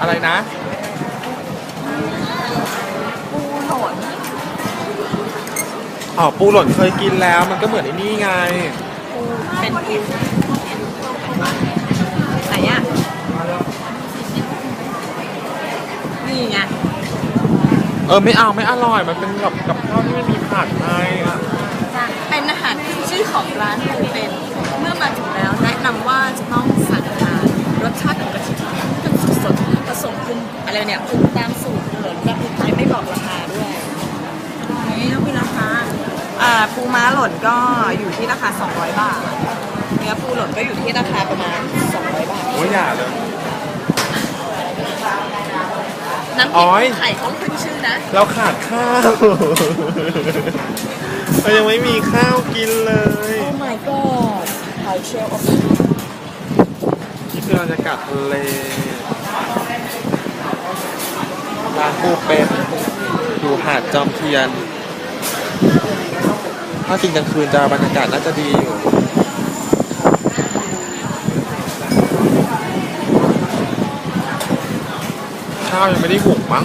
อะไรนะปูหล่นอ๋อปูหล่นเคยกินแล้ว มันก็เหมือนไอ้นี่ไง ปูเป็นเอ็นไหนอะนี่ไงเออไม่เอาไม่อร่อย มันเป็นแบบกับข้าวที่ไม่มีผักไงอะเป็นอาหารขึ้นชื่อของร้าน อะไรเนี่ยปรุงตามสูตรเหมือนกับไทยไม่บอกราคาด้วยนี่ต้องมีราคาอ่าปูม้าหล่นก็อยู่ที่ราคา 200 บาท เนื้อปูหล่นก็อยู่ที่ราคาประมาณ 200 บาท โอ้ยอย่าเลย น้ำพอ๋ริอยกไข่เขาขึ้นชื่อนะ เราขาดข้าว เรายังไม่มีข้าวกินเลย Oh my god how shell of นี่คือบรรยากาศทะเล ร้านปูเป็นอยู่หาดจอมเทียน ถ้าจริงกลางคืนจะบรรยากาศน่าจะดีอยู่ข้าวยังไม่ได้หุงมั้ง